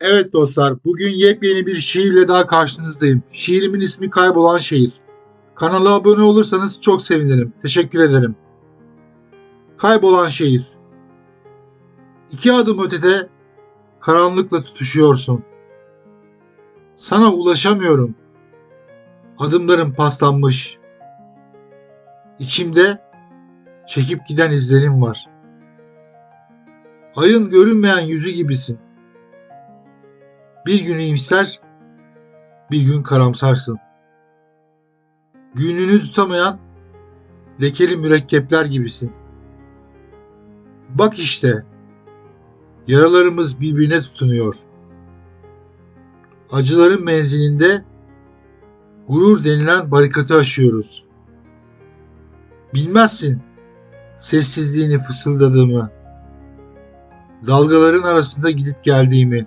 Evet dostlar, bugün yepyeni bir şiirle daha karşınızdayım. Şiirimin ismi Kaybolan Şehir. Kanala abone olursanız çok sevinirim. Teşekkür ederim. Kaybolan Şehir. İki adım ötede karanlıkla tutuşuyorsun. Sana ulaşamıyorum. Adımlarım paslanmış. İçimde çekip giden izlerim var. Ayın görünmeyen yüzü gibisin. Bir gün iyimser, bir gün karamsarsın. Gününü tutamayan lekeli mürekkepler gibisin. Bak işte, yaralarımız birbirine tutunuyor. Acıların menzilinde gurur denilen barikatı aşıyoruz. Bilmezsin sessizliğini fısıldadığımı, dalgaların arasında gidip geldiğimi,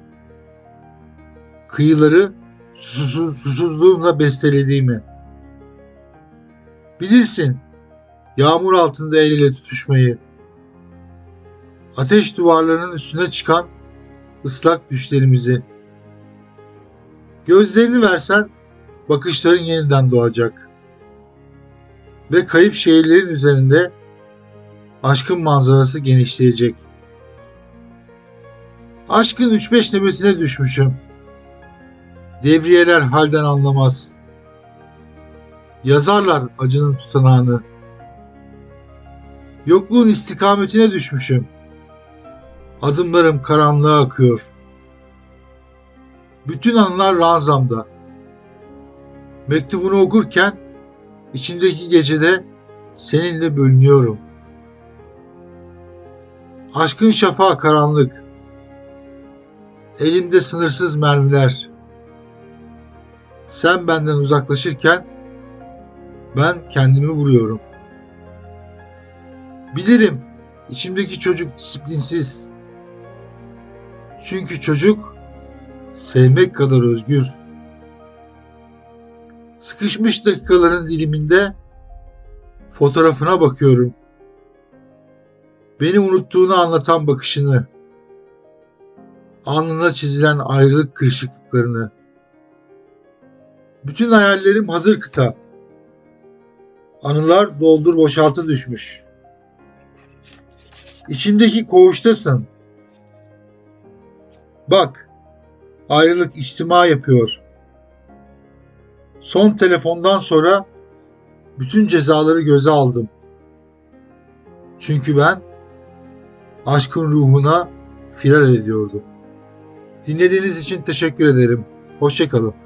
kıyıları susuz, susuzluğumla bestelediğimi. Bilirsin yağmur altında el ile tutuşmayı, ateş duvarlarının üstüne çıkan ıslak düşlerimizi. Gözlerini versen bakışların yeniden doğacak. Ve kayıp şehirlerin üzerinde aşkın manzarası genişleyecek. Aşkın 3-5 nöbetine düşmüşüm. Devriyeler halden anlamaz. Yazarlar acının tutanağını. Yokluğun istikametine düşmüşüm. Adımlarım karanlığa akıyor. Bütün anılar ranzamda. Mektubunu okurken içimdeki gecede seninle bölünüyorum. Aşkın şafağı karanlık. Elimde sınırsız mermiler. Sen benden uzaklaşırken ben kendimi vuruyorum. Bilirim içimdeki çocuk disiplinsiz. Çünkü çocuk sevmek kadar özgür. Sıkışmış dakikaların diliminde fotoğrafına bakıyorum. Beni unuttuğunu anlatan bakışını, alnına çizilen ayrılık kırışıklıklarını. Bütün hayallerim hazır kıta. Anılar doldur boşaltı düşmüş. İçimdeki koğuştasın. Bak, ayrılık içtima yapıyor. Son telefondan sonra bütün cezaları göze aldım. Çünkü ben aşkın ruhuna firar ediyordum. Dinlediğiniz için teşekkür ederim. Hoşçakalın.